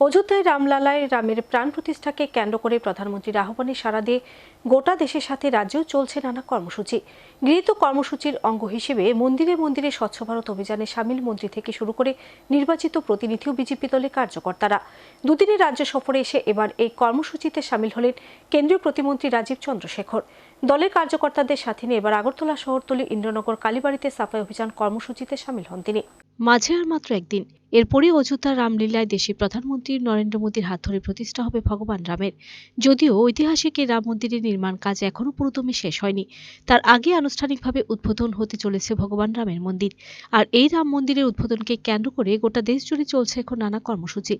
অযোধ্যায় রামলালায় রামের প্রাণ প্রতিষ্ঠাকে কেন্দ্র করে প্রধানমন্ত্রীর আহ্বানে সারা দিয়ে গোটা দেশের সাথে রাজ্যেও চলছে নানা কর্মসূচি। গৃহীত কর্মসূচির অঙ্গ হিসেবে মন্দিরে মন্দিরে স্বচ্ছ ভারত অভিযানে সামিল মন্ত্রী থেকে শুরু করে নির্বাচিত প্রতিনিধি ও বিজেপি দলের কার্যকর্তারা। দুদিনের রাজ্য সফরে এসে এবার এই কর্মসূচিতে সামিল হলেন কেন্দ্রীয় প্রতিমন্ত্রী রাজীব চন্দ্রশেখর। দলের কার্যকর্তাদের সাথে নিয়ে এবার আগরতলা শহরতলি ইন্দ্রনগর কালীবাড়িতে সাফাই অভিযান কর্মসূচিতে সামিল হন তিনি। মাঝে আর মাত্র একদিন। এরপরই অযোধ্যার রামলীলায় দেশের প্রধানমন্ত্রী নরেন্দ্র মোদীর হাত ধরে প্রতিষ্ঠা হবে ভগবান রামের। যদিও ঐতিহাসিক এই রাম মন্দিরের নির্মাণ কাজ এখনও পুরোদমে শেষ হয়নি। তার আগে আনুষ্ঠানিকভাবে উদ্বোধন হতে চলেছে ভগবান রামের মন্দির। আর এই রাম মন্দিরের উদ্বোধনকে কেন্দ্র করে গোটা দেশ জুড়ে চলছে এখন নানা কর্মসূচি।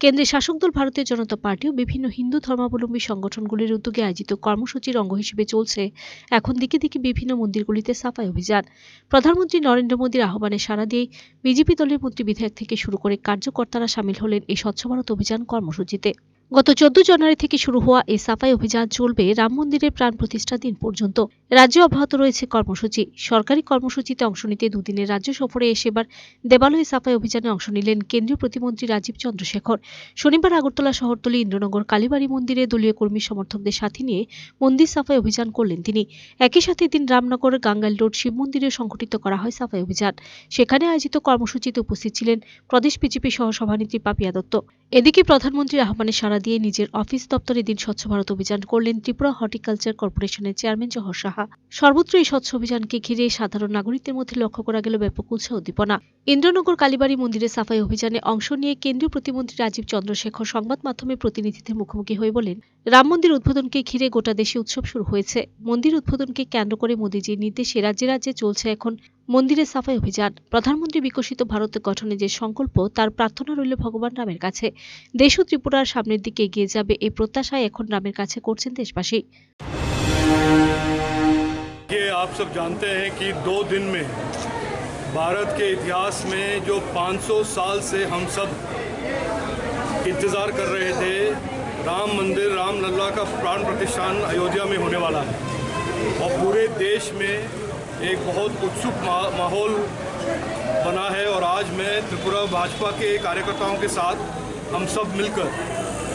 কেন্দ্রের শাসক দল, ভারতীয় জনতা পার্টি ও বিভিন্ন হিন্দু ধর্মাবলম্বী সংগঠনগুলির উদ্যোগে আয়োজিত কর্মসূচির অঙ্গ হিসেবে চলছে এখন দিকে দিকে বিভিন্ন মন্দিরগুলিতে সাফাই অভিযান। প্রধানমন্ত্রী নরেন্দ্র মোদীর আহ্বানে সাড়া দিয়ে বিজেপি দলের মন্ত্রী বিধায়ক থেকে শুরু করে কার্যকর্তারা সামিল হলেন এই স্বচ্ছ ভারত অভিযান কর্মসূচিতে। গত চোদ্দ জানুয়ারি থেকে শুরু হওয়া এই সাফাই অভিযান চলবে রাম মন্দিরের প্রাণ প্রতিষ্ঠা দিন পর্যন্ত। রাজ্যে অব্যাহত রয়েছে কর্মসূচি। সরকারি কর্মসূচিতে অংশ নিতে দুদিনের রাজ্য সফরে এসে এবার দেবালয় সাফাই অভিযানে অংশ নিলেন কেন্দ্রীয় প্রতিমন্ত্রী রাজীব চন্দ্রশেখর। শনিবার আগরতলা শহরতলি ইন্দ্রনগর কালীবাড়ি মন্দিরে দলীয় কর্মী সমর্থকদের সাথে নিয়ে মন্দির সাফাই অভিযান করলেন তিনি। একই সাথে দিন রামনগর, গাঙ্গাইল রোড শিব মন্দিরে সংগঠিত করা হয় সাফাই অভিযান। সেখানে আয়োজিত কর্মসূচিতে উপস্থিত ছিলেন প্রদেশ বিজেপি সহ সভানেত্রী পাপিয়া দত্ত। এদিকে প্রধানমন্ত্রীর আহ্বানে সাড়া দিয়ে নিজের অফিস দপ্তরে দিন স্বচ্ছ ভারত অভিযান করলেন ত্রিপুরা হর্টিকালচার কর্পোরেশনের চেয়ারম্যান জহর সাহা। সর্বত্র এই স্বচ্ছ অভিযানকে ঘিরে সাধারণ নাগরিকদের মধ্যে লক্ষ্য করা গেল ব্যাপক উৎসাহ উদ্দীপনা। ইন্দ্রনগর কালীবাড়ি মন্দিরে সাফাই অভিযানে অংশ নিয়ে কেন্দ্রীয় প্রতিমন্ত্রী রাজীব চন্দ্রশেখর সংবাদ মাধ্যমে প্রতিনিধিদের মুখোমুখি হয়ে বলেন, রাম মন্দির উদ্বোধনকে ঘিরে গোটা দেশে উৎসব শুরু হয়েছে। মন্দির উদ্বোধনকে কেন্দ্র করে মোদীজির নির্দেশে রাজ্যে রাজ্যে চলছে এখন মন্দিরে সাফাই অভিযান প্রধানমন্ত্রী বিকশিত ভারত গঠনে যে সংকল্প তার প্রার্থনা রইল ভগবান রামের কাছে দেশ ও ত্রিপুরার সামনের দিকে এগিয়ে যাবে এই প্রত্যাশায় এখন রামের কাছে করছেন দেশবাসী ये आप सब जानते हैं कि दो दिन में भारत के इतिहास में जो 500 साल से हम सब इंतज़ार कर रहे थे राम मंदिर राम लल्ला का प्राण प्रतिष्ठान अयोध्या में होने वाला है और पूरे देश में एक बहुत उत्सुक मा- माहौल बना है और आज मैं त्रिपुरा भाजपा के कार्यकर्ताओं के साथ हम सब मिलकर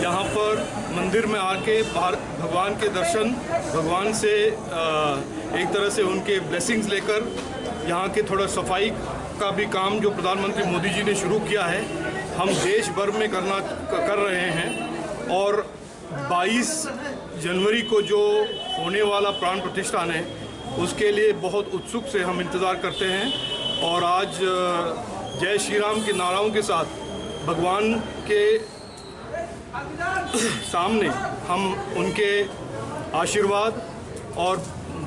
यहाँ पर मंदिर में आके भार- भगवान के दर्शन, भगवान से एक तरह से उनके ब्लेसिंग्स लेकर यहाँ के थोड़ा सफ़ाई का भी काम जो प्रधानमंत्री मोदी जी ने शुरू किया है, हम देश भर में करना, कर रहे हैं और 22 जनवरी को जो होने वाला प्राण प्रतिष्ठान है उसके लिए बहुत उत्सुक से हम इंतज़ार करते हैं और आज जय श्री राम के नाराओं के साथ भगवान के सामने हम उनके आशीर्वाद और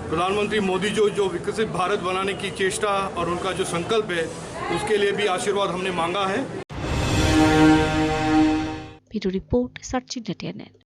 प्रधानमंत्री मोदी जो जो विकसित भारत बनाने की चेष्टा और उनका जो संकल्प है, उसके लिए भी आशीर्वाद हमने मांगा है। रिपोर्ट, सचिन